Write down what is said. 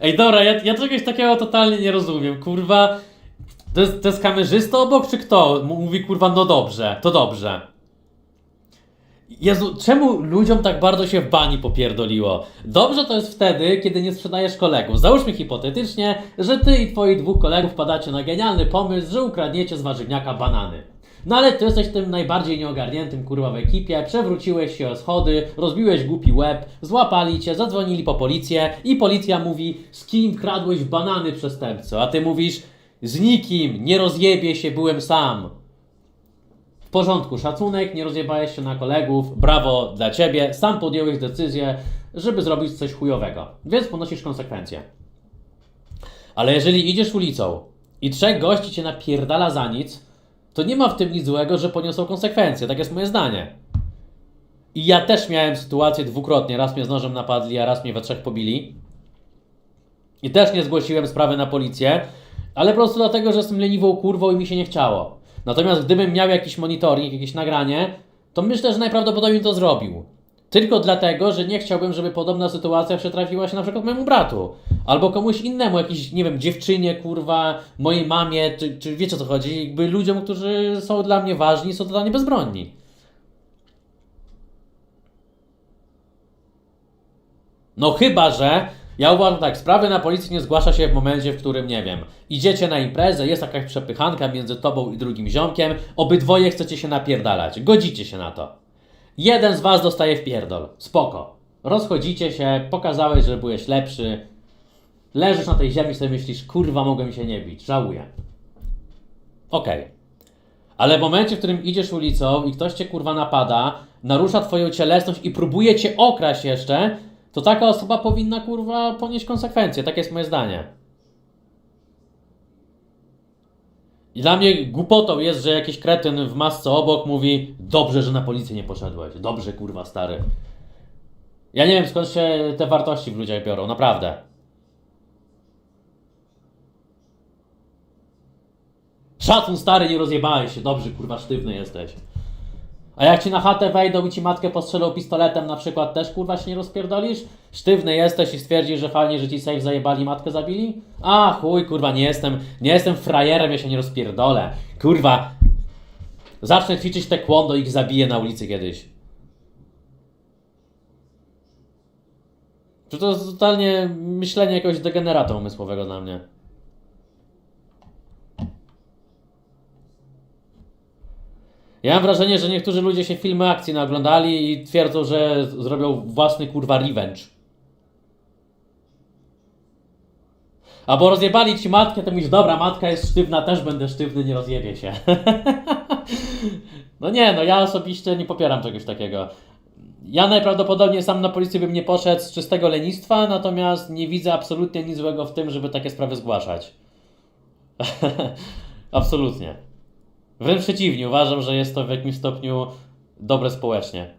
Ej, dobra, ja, ja czegoś takiego totalnie nie rozumiem, kurwa. To jest, to jest kamerzysta obok, czy kto? Mówi, kurwa, no dobrze, to dobrze. Jezu, czemu ludziom tak bardzo się w bani popierdoliło? Dobrze to jest wtedy, kiedy nie sprzedajesz kolegów. Załóżmy hipotetycznie, że ty i twoi dwóch kolegów padacie na genialny pomysł, że ukradniecie z warzywniaka banany. No ale ty jesteś tym najbardziej nieogarniętym kurwa w ekipie, przewróciłeś się o schody, rozbiłeś głupi łeb, złapali cię, zadzwonili po policję i policja mówi z kim kradłeś banany przestępco, a ty mówisz z nikim, nie rozjebie się, byłem sam. W porządku, szacunek, nie rozjebałeś się na kolegów, brawo dla ciebie, sam podjąłeś decyzję, żeby zrobić coś chujowego, więc ponosisz konsekwencje. Ale jeżeli idziesz ulicą i trzech gości cię napierdala za nic, to nie ma w tym nic złego, że poniosą konsekwencje, tak jest moje zdanie. I ja też miałem sytuację dwukrotnie, raz mnie z nożem napadli, a raz mnie we trzech pobili. I też nie zgłosiłem sprawy na policję, ale po prostu dlatego, że jestem leniwą kurwą i mi się nie chciało. Natomiast gdybym miał jakiś monitoring, jakieś nagranie, to myślę, że najprawdopodobniej to zrobił. Tylko dlatego, że nie chciałbym, żeby podobna sytuacja przytrafiła się na przykład mojemu bratu. Albo komuś innemu, jakiejś, nie wiem, dziewczynie, kurwa, mojej mamie, czy, czy wiecie o co chodzi? Jakby ludziom, którzy są dla mnie ważni, są totalnie bezbronni. No chyba, że ja uważam tak, sprawy na policji nie zgłasza się w momencie, w którym, nie wiem, idziecie na imprezę, jest jakaś przepychanka między tobą i drugim ziomkiem, obydwoje chcecie się napierdalać, godzicie się na to. Jeden z was dostaje w pierdol, spoko. Rozchodzicie się, pokazałeś, że byłeś lepszy, leżysz na tej ziemi i sobie myślisz, kurwa, mogłem się nie bić, żałuję. Okej. Ale w momencie, w którym idziesz ulicą i ktoś cię kurwa napada, narusza twoją cielesność i próbuje cię okraść jeszcze, to taka osoba powinna kurwa ponieść konsekwencje. Takie jest moje zdanie. I dla mnie głupotą jest, że jakiś kretyn w masce obok mówi dobrze, że na policję nie poszedłeś. Dobrze, kurwa, stary. Ja nie wiem skąd się te wartości w ludziach biorą, naprawdę. Szacun stary, nie rozjebałeś się, dobrze, kurwa, sztywny jesteś. A jak ci na chatę wejdą i ci matkę postrzelą pistoletem na przykład, też kurwa się nie rozpierdolisz? Sztywny jesteś i stwierdzisz, że fajnie, że ci safe zajebali, matkę zabili? A chuj, kurwa, nie jestem, nie jestem frajerem, ja się nie rozpierdolę. Kurwa, zacznę ćwiczyć taekwondo i ich zabiję na ulicy kiedyś. Czy to jest totalnie myślenie jakiegoś degenerata umysłowego na mnie? Ja mam wrażenie, że niektórzy ludzie się filmy akcji naoglądali i twierdzą, że zrobią własny kurwa revenge. Albo rozjebali ci matkę, to mówisz, dobra, matka jest sztywna, też będę sztywny, nie rozjebie się. no nie, no ja osobiście nie popieram czegoś takiego. Ja najprawdopodobniej sam na policję bym nie poszedł z czystego lenistwa, natomiast nie widzę absolutnie nic złego w tym, żeby takie sprawy zgłaszać. absolutnie. Wręcz przeciwnie, uważam, że jest to w jakimś stopniu dobre społecznie.